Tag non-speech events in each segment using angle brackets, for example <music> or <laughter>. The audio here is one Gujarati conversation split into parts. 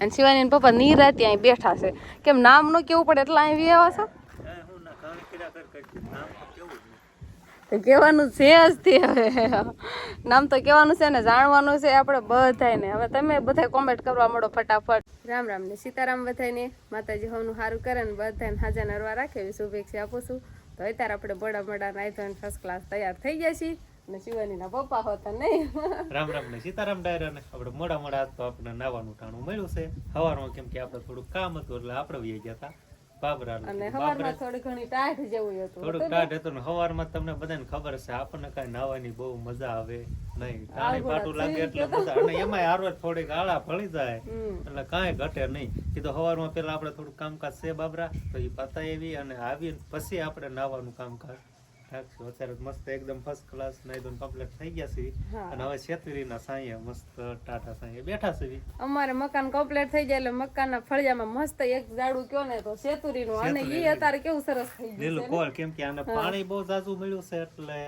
અને શિવાની પપ્પા નિરાતી અહીં બેઠા છે. કેમ નામ નો કેવું પડે એટલે અહીં આવ્યા છો? તો કહેવાનું છે જ તે હવે. નામ તો કહેવાનું છે ને જાણવાનું છે આપણે બધાને હવે તમે બધા કોમેન્ટ કરવા મળો ફટાફટ. રામ રામ ને સીતારામ બધાને માતાજી હોનું સારું કરે ને બધાને હાજર નરવા રાખે એવી શુભેચ્છા આપું છું. તો અત્યારે આપણે બડા બડા નાઈ ધોઈને ફર્સ્ટ ક્લાસ તૈયાર થઈ ગયા છીએ. અને શિવાનીના પપ્પા હોતા નહીં રામ રામ ને સીતારામ ડાયરા ને. આપણે મોડા મોડા તો આપણે નાવાનું ટાણું મળ્યું છે. સવારમાં કેમ કે આપણે થોડું કામ હતું એટલે આપણે વહી ગયા હતા અને થોડી ઘણી ટાઢ જેવું હતું થોડુંક ટાઢ હતું ને સવારમાં તમને બધાને ખબર છે આપણને કાંઈ નાવાની બહુ મજા આવે નહીં. પાણી પાટું લાગે એટલે મજા અને એમાંય થોડીક આળા ફળી જાય. એટલે કાંઈ ઘટે નહીં. કીધું સવારમાં પેલા આપણે થોડું કામકાજ છે બાબરા. તો એ પતાવી અને આવી પછી આપણે નાવાનું કામકાજ રાખશું અત્યારે મસ્ત એકદમ ફર્સ્ટ ક્લાસ નાઈ કમ્પ્લીટ થઈ ગયા છે. અને હવે છેતરીના સાંયે મસ્ત ટાટા સાંયે બેઠા છે. અમારે મકાન કમ્પ્લીટ થઈ જાય એટલે મકાનના ફળિયામાં મસ્ત એક ઝાડુ કયો ને તો સેતુરીનું અને ઈ અત્યારે કેવું સરસ થઈ ગયું લીલું કોળ કેમ કે આને પાણી બહુ ઝાઝું મળ્યું છે એટલે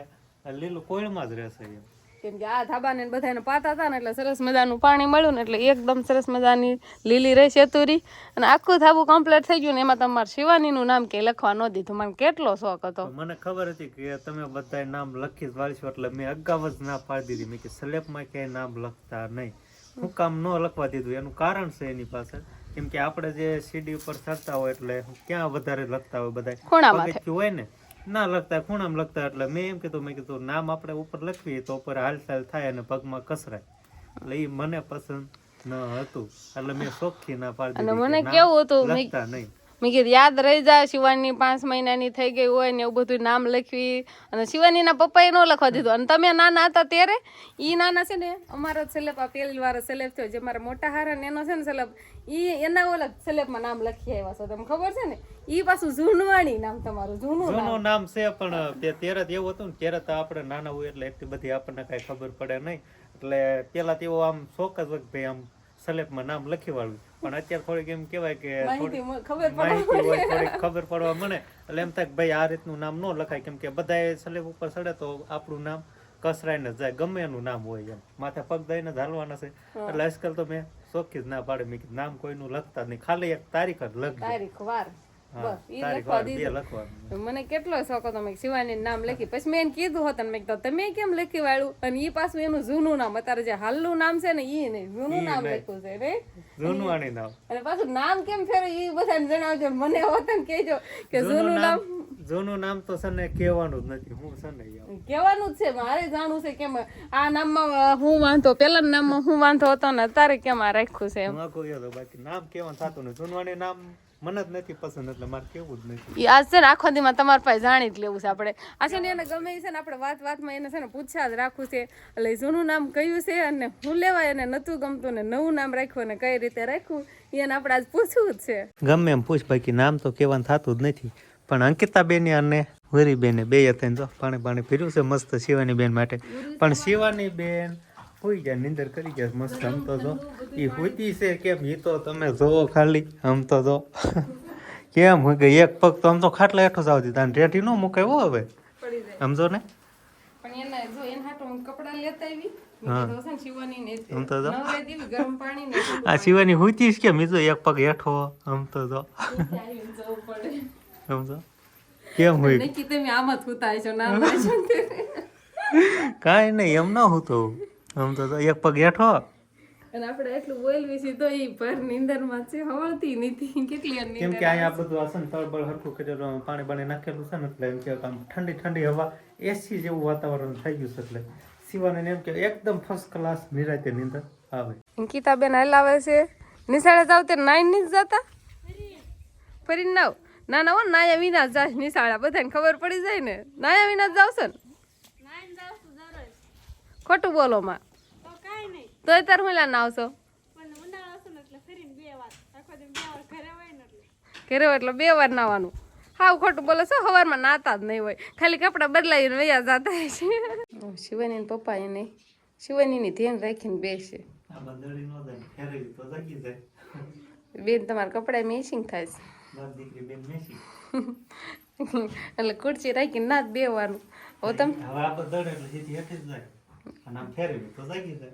લીલું લીલું કોળમાં જ રહેશે એમ. કેમ કે આ ધાબાને બધાને પાતા હતા ને એટલે સરસ મજાનું પાણી મળ્યું ને એટલે એકદમ સરસ મજાની લીલી રહી સેતુરી અને આખું ધાબુ કમ્પ્લીટ થઈ ગયું ને એમાં તમારે શિવાનીનું નામ કે લખવા ન દીધું. મને કેટલો શોખ હતો. મને ખબર હતી કે તમે બધા નામ લખી જ વાળશો એટલે મેં અગાઉ જ ના પાડી દીધી. મેં કે સ્લેબમાં ક્યાંય નામ લખતા નહીં. હું કામ ન લખવા દીધું. એનું કારણ છે એની પાસે. કેમ કે આપણે જે સીડી ઉપર ચડતા હોય એટલે ક્યાં વધારે લખતા હોય બધા હોય ને ના લખતા ખૂણામાં લખતા એટલે મેં એમ કીધું મેં કીધું નામ આપણે ઉપર લખીએ તો ઉપર હાલચાલ થાય અને પગમાં કસરાય. એટલે એ મને પસંદ ન હતું. એટલે મેં શોખથી ના પાડી મને કેવું હતું લખતા નહીં. મેં કીધું, યાદ રહી જાય શિવાની પાંચ મહિનાની થઈ ગઈ હોય ને એવું બધું નામ લખવી. અને શિવાનીના પપ્પાએ ન લખવા દીધું. અને તમે નાના હતા ત્યારે એ નાના છે ને, અમારો સેલેબ, આ પહેલી વાર સેલેબ થયો, જે મારા મોટા હારા ને એનો છે ને સેલેબ એ એના ઓલા સેલેબમાં નામ લખી આવ્યા છો. તમને ખબર છે ને? એ પાછું જૂનવાણી નામ તમારું જૂનું જૂનું નામ છે, પણ તે ત્યારે તો એવું હતું ને તો આપણે નાના હોય એટલે એટલી બધી આપણને કાંઈ ખબર પડે નહીં. એટલે પેલા તેવો આમ શોખ જ ભાઈ આમ સ્લેબમાં નામ લખી વાળું. પણ અત્યારે થોડીક એમ કહેવાય કે માહિતી ખબર હોય થોડીક ખબર પડવા મને એટલે એમ થાય કે ભાઈ આ રીતનું નામ ન લખાય. કેમ કે બધાએ સલેપ ઉપર ચડે તો આપણું નામ કસરાઈને જાય. ગમે એનું નામ હોય એમ. માથે પગ દઈને જ છે. એટલે આજકાલ તો મેં શોખી જ ના પાડે. મેં નામ કોઈનું લખતા નહીં. ખાલી એક તારીખ જ લખજો. તારીખ વાર. મને કેટલો શોખ હતો મેં શિવાની નામ લખી. પછી મેં એને કીધું હતું મેં કીધું તમે કેમ લખી વાળું અને ઈ પાછું એનું જૂનું નામ અત્યારે જે હાલનું નામ છે ને ઈ નહીં જૂનું નામ લખ્યું છે રે જૂનું નામ. અને પાછું નામ કેમ ફેરો ઈ બધાને જણાવજો મને હોતન કહેજો કે જૂનું નામ જૂનું નામ તો સને કહેવાનું જ નથી. હું સને કહેવાનું જ છે મારે જાણવું છે કેમ આ નામમાં હું વાંધો પેલા નામમાં હું વાંધો હતો ને અત્યારે કેમ આ રાખ્યું છે બાકી નામ કેવાનું થતું નથી જૂનવાણી નામ મને જ નથી પસંદ એટલે મારે કેવું જ નથી. ઈ આજ છે ને આખો દીમાં તમારા પાસે જાણી જ લેવું છે આપણે. આ છે ને એને ગમે છે ને આપણે વાત વાતમાં એને છે ને પૂછ્યા જ રાખવું છે. એટલે જૂનું નામ કયું છે અને હું લેવાય એને નતું ગમતું ને નવું નામ રાખ્યું ને કઈ રીતે રાખ્યું એને આપણે આજ પૂછવું જ છે. ગમે એમ પૂછ બાકી નામ તો કહેવાનું થતું જ નથી. પણ અંકિતા બેન અને વરી બેને બે હતા જો પાણી પાણી પીર્યું છે મસ્ત શિવાની બેન માટે. પણ શિવાની બેન હોઈ ગયા નિંદર કરી ગયા મસ્ત આમ તો જો. એ હોતી છે કેમ? એ તો તમે જોવો ખાલી આમ તો જો. <laughs> કેમ હોય ગઈ? એક પગ તો આમ તો ખાટલા હેઠો જાવ દીધા અને રેઠી ન મૂકે હો હવે. સમજો ને. પણ એને જો એને હાટો લેતા આવી. આમ આ શિવાની હોતી કેમ? એ એક પગ હેઠો આમ તો જો. સમજો કેમ હોય? નક્કી તમે આમ જ છો કાંઈ નહીં એમ ના હું તો આમ તો એક પગ હેઠો? અને આપણે એટલું બોલવી છે તો ઈ ભર નીંદરમાં છે હવળતી નથી કેટલી વાર કેમ કે અહીંયા બધું આસન તળબળ હરખું કરેલું પાણી બાણી નાખેલું છે ને એટલે એમ કે આમ ઠંડી ઠંડી હવા એસી જેવું વાતાવરણ થઈ ગયું છે એટલે શિવાને એમ કે એકદમ ફર્સ્ટ ક્લાસ નિરાતે નીંદર આવે. અંકિતાબેન હલાવે છે. નિશાળે જાવ તે નાઈનની જતા? ફરીને નાવ. ના ના હો નાયા વિના જાશ જાય નિશાળા. બધાને ખબર પડી જાય ને. નાયા વિના જ જાવશો ને? ખોટું બોલો માં. તો તાર હું ના આવશો ઘરે હોય એટલે બે વાર નાવાનું. હાવ ખોટું બોલો છો સવારમાં નાતા જ નહીં હોય. ખાલી કપડાં બદલાવીને વૈયા જતા હોય છે. શિવાની પપ્પા એને શિવાનીની ધ્યાન રાખીને બેસે આ બંદડી નો જાય ફેરવી તો જાગી જાય. બેન તમારા કપડા મેચિંગ થાય છે. એટલે ખુરશી રાખીને ના જ બેવાનું હવે તમે અને આમ ફેરવી તો જાગી જાય.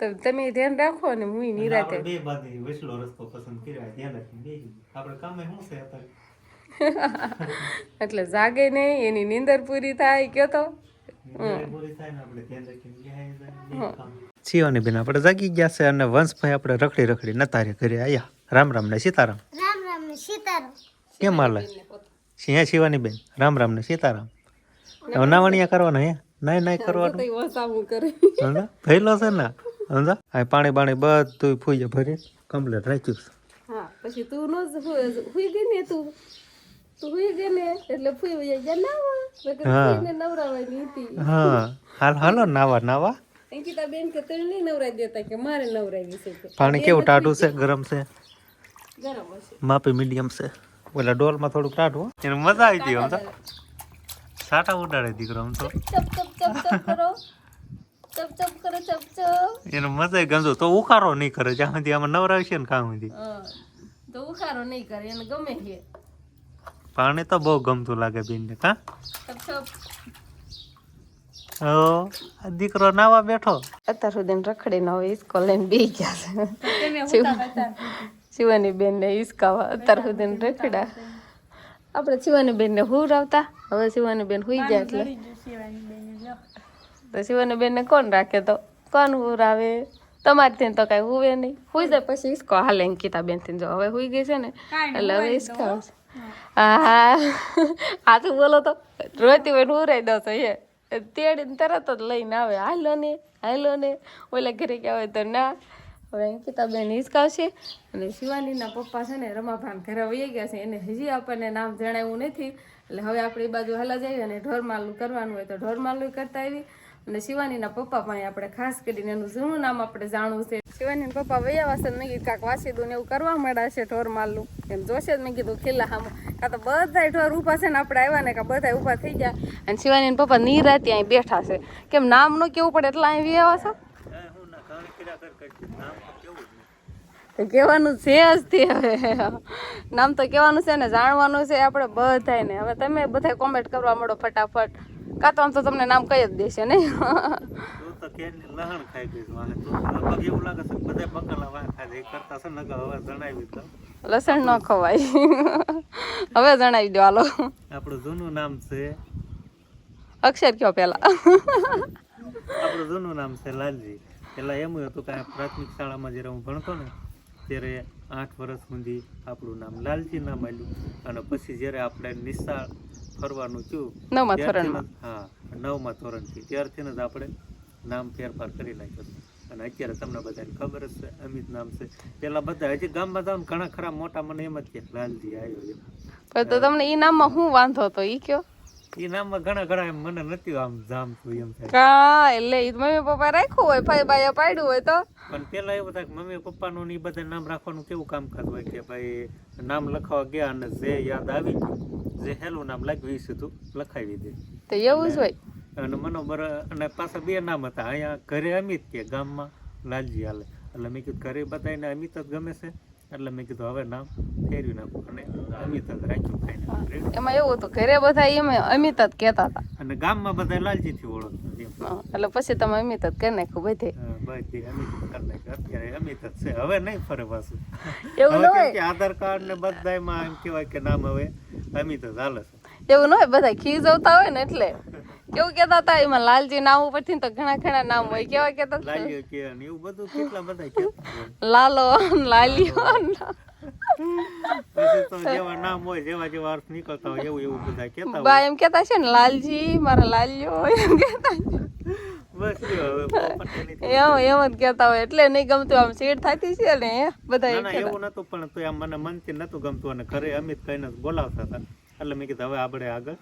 તો તમે ધ્યાન રાખો અને હું નિરાતે. બે બાજુ વેસલો રસ્તો પસંદ કર્યો ધ્યાન રાખીને આપણે કામે શું છે અત્યારે? <laughs> એટલે જાગે નહીં એની નીંદર પૂરી થાય કયો તો? શિવાની બેન આપણે જાગી ગયા છે અને વંશભાઈ આપણે રખડી રખડી નતારે ઘરે આયા. રામ રામ ને સીતારામ. રામ રામ ને સીતારામ. કેમ હાલે? સિંહ શિવાની બેન. રામ રામ ને સીતારામ. નવાણિયા નાવણિયા કરવાના હે? નાય નહીં કરવાનું. કરે. થયેલો છે ને સમજા આ પાણી બાણી બધું ફૂઈ ભરી. કમ્પ્લેટ રાખ્યું છે હા પછી તું નો હુઈ ગઈ ને તું. ફૂઈ નહીં પાણી કેવું ટાઢું છે? ગરમ છે? માપી મીડિયમ છે. ઓલા ડોલમાં થોડુંક ટાઢું એને મજા આવી ગઈ સમજા સાટા ઉડાડે દીકરો આમ તો. ચપ ચપ ચપ ચપ કરો. ચપ ચપ કરો ચપ ચપ. એનો મજા ગમતો. તો ઉખારો નહીં કરે જ્યાં સુધી આમાં નવરાવશે ને કામ સુધી. હા. તો ઉખારો નહીં કરે એને ગમે છે. પાણી તો બહુ ગમતું લાગે બેનને કા? ચપ ચપ. ઓ દીકરો નાવા બેઠો. અત્યાર સુધી રખડીને હોય ઈસકો લઈને બી ગયા છે. શિવાની બેન ને ઈસકાવા અત્યાર સુધી રખડ્યા. આપણે શિવાની બેન ને હુરાવતા હવે શિવાની બેન હુઈ ગયા એટલે તો શિવાની બેન ને કોણ રાખે તો? કોણ હુરાવે તમારથી તો કઈ હુવે નહીં. હુઈ જાય પછી ઈસકો હાલે અંકિતા બેનથી જો હવે હુઈ ગઈ છે ને એટલે હવે ઈસકો આવશે હા આ તો બોલો તો. રોતી બેન ઉરાઈ દો તો એ તેડીને તરત જ લઈને આવે. હાલો ને હાલો ને. ઓલા ઘરે ક્યાં હોય તો ના. હવે અંકિતાબેન હિસકાવશે અને શિવાનીના પપ્પા છે ને રમાભાન ઘરે વહી ગયા છે. એને હજી આપણને નામ જણાવ્યું નથી. એટલે હવે આપણે એ બાજુ હાલા જઈએ અને ઢોરમાલું કરવાનું હોય તો ઢોરમાલું કરતા આવી અને શિવાનીના પપ્પા પણ આપણે ખાસ કરીને એનું જૂનું નામ આપણે જાણવું છે. શિવાનીના પપ્પા વૈયા વાસે મેં કીધું કાંક વાસીદું ને એવું કરવા મળ્યા છે ઢોરમાલું એમ જોશે જ મેં કીધું ખીલા હામ. કાં તો બધા ઢોર ઊભા છે ને આપણે આવ્યા ને કાં બધા ઊભા થઈ ગયા. અને શિવાનીના પપ્પા નિરાતી અહીં બેઠા છે. કેમ નામ ન કેવું પડે એટલા અહીં વ્યાવા છો? તો કહેવાનું છે જ તે હવે. નામ તો કહેવાનું છે ને જાણવાનું છે આપણે બધાને હવે તમે બધા કોમેન્ટ કરવા માંડો ફટાફટ. કાં તો આમ તો તમને નામ કહી જ દેશે તો લહણ ખાઈ ગઈ એવું લાગે છે બધાય બકાલા. એ કરતા છે ને હવે જણાવી દઉં. લસણ ન ખવાય. હવે જણાવી દો હાલો. આપણું જૂનું નામ છે અક્ષર કયો પેલા આપણું જૂનું નામ છે લાલજી. પેલા એમ હતું કે પ્રાથમિક શાળામાં જ્યારે હું ભણતો ને ત્યારે આઠ વર્ષ સુધી આપણું નામ લાલજી નામ આવ્યું અને પછી જ્યારે આપણે નિશાળ ફરવાનું થયું નવમા ધોરણમાં. હા નવમા ધોરણથી ત્યારથી જ આપણે નામ ફેરફાર કરી નાખ્યું અને અત્યારે તમને બધાને ખબર જ છે અમિત નામ છે. પેલા બધા હજી ગામમાં જાવ ઘણા ખરા મોટા મને એમ જ કે લાલજી આવ્યો એમ. તો તમને ઈ નામમાં શું વાંધો હતો? ઈ કયો? એ નામમાં ઘણા ઘણા એમ મને નથી આમ જામતું એમ થાય. કા એટલે ઈ મમ્મી પપ્પા રાખ્યું હોય ભાઈ બાયા પાડ્યું હોય તો. પણ પેલા એવું થાય મમ્મી પપ્પાનું ને બધા નામ રાખવાનું કેવું કામકાજ હોય કે ભાઈ નામ લખાવા ગયા અને જે યાદ આવી જે હેલું નામ લાગ્યું એ સીધું લખાવી દે. તો એવું જ હોય. અને મનોબર અને પાછા બે નામ હતા અહીંયા ઘરે અમિત કે ગામમાં લાલજી હાલે. એટલે મેં કીધું ઘરે બધાને અમિત જ ગમે છે. એટલે મેં કીધું હવે નામ ફેરવી નાખું. અને અમિત જ રાખ્યું એમાં એવું હતું ઘરે બધા એમ અમિત જ કહેતા હતા. અને ગામમાં બધા લાલજીથી ઓળખતા એટલે પછી તમે અમિત જ કરી નાખ્યું બધે. બધી અમિત કરી નાખ્યું. અત્યારે અમિત જ છે. હવે નહીં ફરે પાછું. એવું ન હોય. આધાર કાર્ડ ને બધાયમાં એમ કહેવાય કે નામ હવે અમિત જ હાલે છે. એવું ન હોય બધા ખીજવતા હોય ને એટલે. કેવું કેતા હતા એમાં લાલજી નામ ઉપરથી તો ઘણા ઘણા નામ હોય. કેવા કેતા એવું બધું કેટલા બધા કહેતા હોય. લાલો લાલિયો તો જેવા નામ હોય જેવા જેવા અર્થ નીકળતા હોય એવું એવું બધા કહેતા બા એમ કેતા છે ને લાલજી મારા લાલિયો એમ એમ જ કેતા હોય. એટલે નહીં ગમતું આમ સીટ થતી છે ને બધા એવું નતું પણ તો આમ મને મનથી નતું ગમતું અને ઘરે અમિત કહીને બોલાવતા હતા. એટલે મેં કીધું હવે આપણે આગળ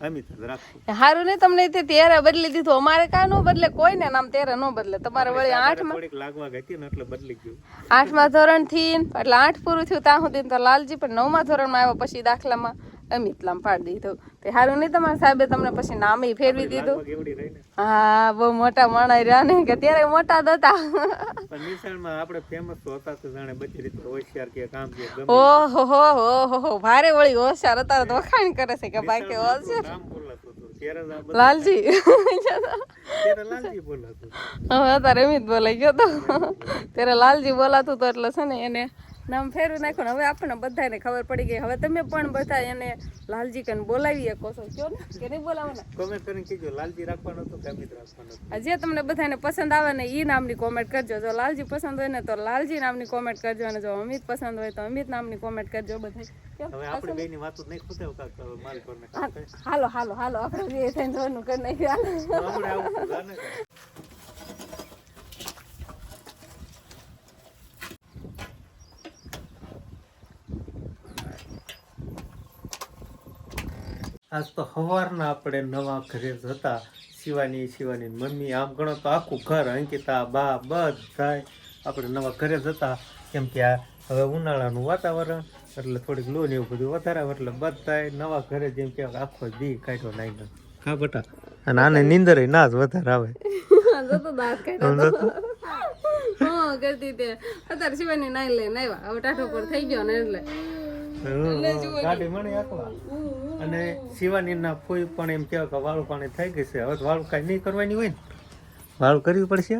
હારું નહીં તમને તે તેરા બદલી દીધું. અમારે કા નો બદલે કોઈ ને નામ તેરા નો બદલે. તમારે વળી આઠમાં? માં લાગવા ગઈ ને એટલે બદલી ગયું. આઠમા ધોરણથી એટલે આઠ પૂરું થયું ત્યાં સુધી તો લાલજી પણ નવમા ધોરણમાં આવ્યા પછી દાખલામાં. અમિત લામ પાડી દીધું. તે સારું નહીં તમારા સાહેબે તમને પછી નામ ફેરવી દીધું? હા બહુ મોટા માણસ રહ્યા ને કે ત્યારે મોટા જ હતા. પણ નિશાળમાં આપણે ફેમસ હતા તો જાણે બધી રીતે હોશિયાર કે કામ કે ગમે. હો હો હો હો ભારે વળી હોશિયાર હતા તો વખાણ કરે છે કે બાકી હોશિયાર લાલજી. હવે અત્યારે એમ જ બોલાઈ ગયો તો. ત્યારે લાલજી બોલાતું તો એટલે છે ને એને નામ ફેરવી નાખ્યું હવે આપણને બધાને ખબર પડી ગઈ. હવે તમે પણ બધા એને લાલજી કન બોલાવી શકો છો કયો ને? કે નહીં બોલાવવાના? કોમેન્ટ કરીને કીજો લાલજી રાખવાનો તો કે અમિત રાખવાનો જે તમને બધાને પસંદ આવે ને એ નામની કોમેન્ટ કરજો. જો લાલજી પસંદ હોય ને તો લાલજી નામની કોમેન્ટ કરજો અને જો અમિત પસંદ હોય તો અમિત નામની કોમેન્ટ કરજો બધા હવે આપણે બેની વાતો નહીં ખૂટે કાક માલ પર હાલો હાલો હાલો. આપણે બે થઈને જોવાનું કરી નાખ્યું. આપણે આવું આજ તો સવારના આપણે નવા ઘરે જતા શિવાની શિવાની મમ્મી આમ ગણો તો આખું ઘર અંકિતા બા બધાય આપણે નવા ઘરે જતા કેમ કે આ હવે ઉનાળાનું વાતાવરણ એટલે થોડીક લો ને એવું બધું વધારે એટલે બધાય નવા ઘરે જેમ કે આખો દી કાઢ્યો નાઈ હા બટા. અને આને નીંદર ના જ વધારે આવે. કરતી તે. અત્યારે શિવાની નાઈ લે આવ્યા. હવે ટાઢો પર થઈ ગયો ને એટલે. ગાડી મને આકવા અને શિવાની ના ફોઈ પણ એમ કહેવાય કે વાળું પાણી થઈ ગયું છે. હવે વાળું કાંઈ નહીં કરવાની હોય ને. વાળું કરવી પડશે?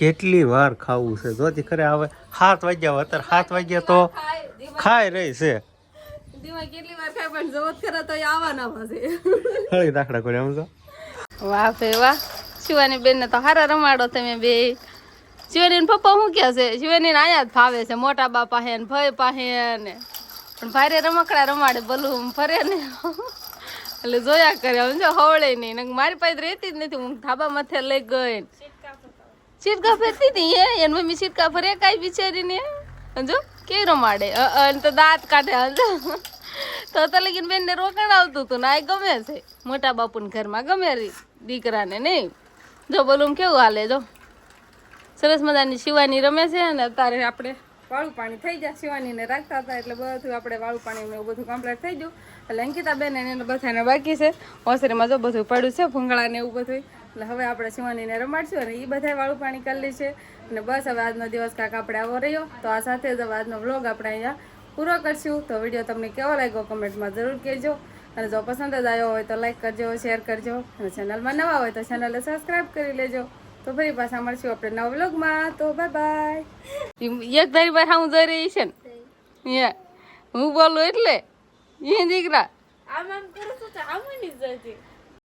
કેટલી વાર ખાવું છે? જોથી ખરે હવે સાત વાગ્યા હોય અત્યારે સાત વાગ્યા તો ખાય ખાઈ રહી છે. હળી દાખલા કરે આમ તો. વાહ ભે વાહ. શિવાની બેન ને તો હારા રમાડો તમે બે. શિવાની પપ્પા શું કહે છે? શિવાની આયા જ ફાવે છે. મોટા બાપા હે ને ભાઈ પાસે ને. પણ ભારે રમકડા રમાડે ભલું ફરે ને. એટલે જોયા કરે. સમજો હવળે નહીં. મારી પાસે રહેતી જ નથી. હું ધાબા માથે લઈ ગઈ. છીટકા ફેરતી હતી એ? એની મમ્મી છીટકા ફરે કાંઈ બિચારીને. સમજો કેવી રમાડે. તો દાંત કાઢે. સમજો તો તો લગીન બેનને રોકાણ આવતું હતું ને. આ ગમે છે. મોટા બાપુને ઘરમાં ગમે દીકરાને નહીં. જો બોલું કેવું હાલે? જો. સરસ મજાની શિવાની રમે છે અને અત્યારે આપણે વાળું પાણી થઈ જાય શિવાનીને રાખતા હતા એટલે બધું આપણે વાળું પાણી એવું બધું કમ્પ્લીટ થઈ ગયું. એટલે અંકિતા બેન એને બધાને બાકી છે. ઓસરીમાં જો બધું પડ્યું છે ભૂંગળાને એવું બધું એટલે હવે આપણે શિવાનીને રમાડશું અને એ બધાય વાળું પાણી કરી છે. અને બસ હવે આજનો દિવસ કાંક આપણે આવો રહ્યો. તો આ સાથે જ આજનો વ્લોગ આપણે અહીંયા પૂરો કરશું. તો વીડિયો તમને કેવો લાગ્યો કમેન્ટમાં જરૂર કહેજો. અને જો પસંદ જ આવ્યો હોય તો લાઈક કરજો શેર કરજો. અને ચેનલમાં નવા હોય તો ચેનલને સબસ્ક્રાઈબ કરી લેજો. તો ફરી પાછા મળશું આપણે નવા વ્લોગમાં. તો બાય બાય એક ધારી બાર હું જઈ રહી છે ને? હું બોલું એટલે? એ દીકરા. આમ આમ કરું છું તો આમ નહીં જતી.